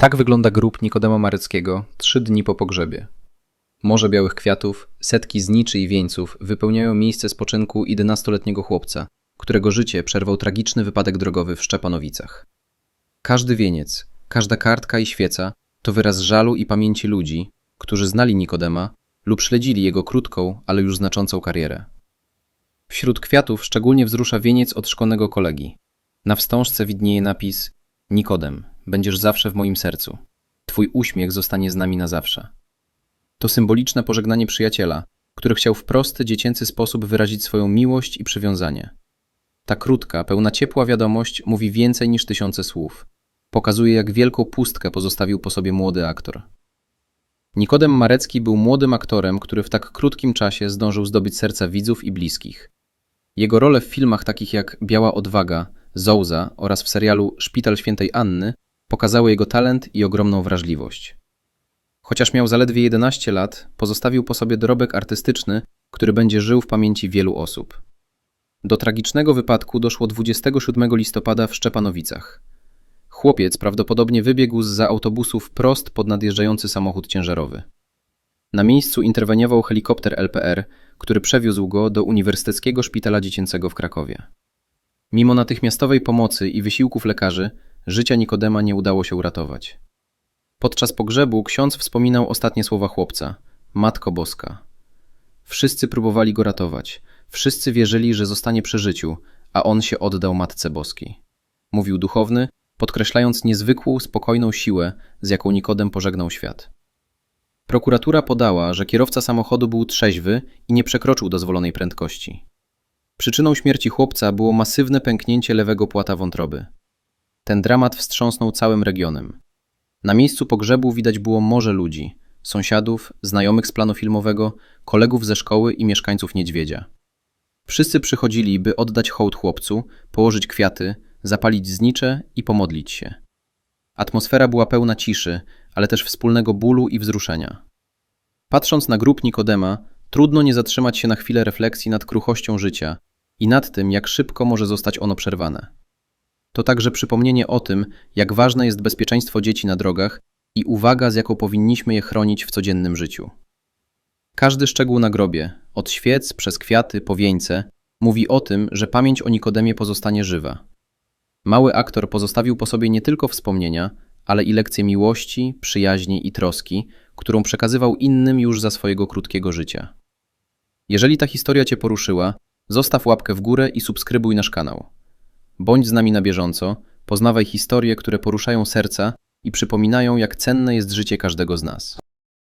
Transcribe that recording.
Tak wygląda grób Nikodema Mareckiego trzy dni po pogrzebie. Morze białych kwiatów, setki zniczy i wieńców wypełniają miejsce spoczynku 11-letniego chłopca, którego życie przerwał tragiczny wypadek drogowy w Szczepanowicach. Każdy wieniec, każda kartka i świeca to wyraz żalu i pamięci ludzi, którzy znali Nikodema lub śledzili jego krótką, ale już znaczącą karierę. Wśród kwiatów szczególnie wzrusza wieniec od szkolnego kolegi. Na wstążce widnieje napis Nikodem, będziesz zawsze w moim sercu. Twój uśmiech zostanie z nami na zawsze. To symboliczne pożegnanie przyjaciela, który chciał w prosty, dziecięcy sposób wyrazić swoją miłość i przywiązanie. Ta krótka, pełna ciepła wiadomość mówi więcej niż tysiące słów. Pokazuje, jak wielką pustkę pozostawił po sobie młody aktor. Nikodem Marecki był młodym aktorem, który w tak krótkim czasie zdążył zdobyć serca widzów i bliskich. Jego role w filmach takich jak Biała Odwaga, Zouza oraz w serialu Szpital Świętej Anny pokazały jego talent i ogromną wrażliwość. Chociaż miał zaledwie 11 lat, pozostawił po sobie dorobek artystyczny, który będzie żył w pamięci wielu osób. Do tragicznego wypadku doszło 27 listopada w Szczepanowicach. Chłopiec prawdopodobnie wybiegł z za autobusu wprost pod nadjeżdżający samochód ciężarowy. Na miejscu interweniował helikopter LPR, który przewiózł go do Uniwersyteckiego Szpitala Dziecięcego w Krakowie. Mimo natychmiastowej pomocy i wysiłków lekarzy, życia Nikodema nie udało się uratować. Podczas pogrzebu ksiądz wspominał ostatnie słowa chłopca: Matko Boska. Wszyscy próbowali go ratować, wszyscy wierzyli, że zostanie przy życiu, a on się oddał Matce Boskiej. Mówił duchowny, podkreślając niezwykłą, spokojną siłę, z jaką Nikodem pożegnał świat. Prokuratura podała, że kierowca samochodu był trzeźwy i nie przekroczył dozwolonej prędkości. Przyczyną śmierci chłopca było masywne pęknięcie lewego płata wątroby. Ten dramat wstrząsnął całym regionem. Na miejscu pogrzebu widać było morze ludzi, sąsiadów, znajomych z planu filmowego, kolegów ze szkoły i mieszkańców Niedźwiedzia. Wszyscy przychodzili, by oddać hołd chłopcu, położyć kwiaty, zapalić znicze i pomodlić się. Atmosfera była pełna ciszy, ale też wspólnego bólu i wzruszenia. Patrząc na grób Nikodema, trudno nie zatrzymać się na chwilę refleksji nad kruchością życia i nad tym, jak szybko może zostać ono przerwane. To także przypomnienie o tym, jak ważne jest bezpieczeństwo dzieci na drogach i uwaga, z jaką powinniśmy je chronić w codziennym życiu. Każdy szczegół na grobie, od świec przez kwiaty po wieńce, mówi o tym, że pamięć o Nikodemie pozostanie żywa. Mały aktor pozostawił po sobie nie tylko wspomnienia, ale i lekcje miłości, przyjaźni i troski, którą przekazywał innym już za swojego krótkiego życia. Jeżeli ta historia Cię poruszyła, zostaw łapkę w górę i subskrybuj nasz kanał. Bądź z nami na bieżąco, poznawaj historie, które poruszają serca i przypominają, jak cenne jest życie każdego z nas.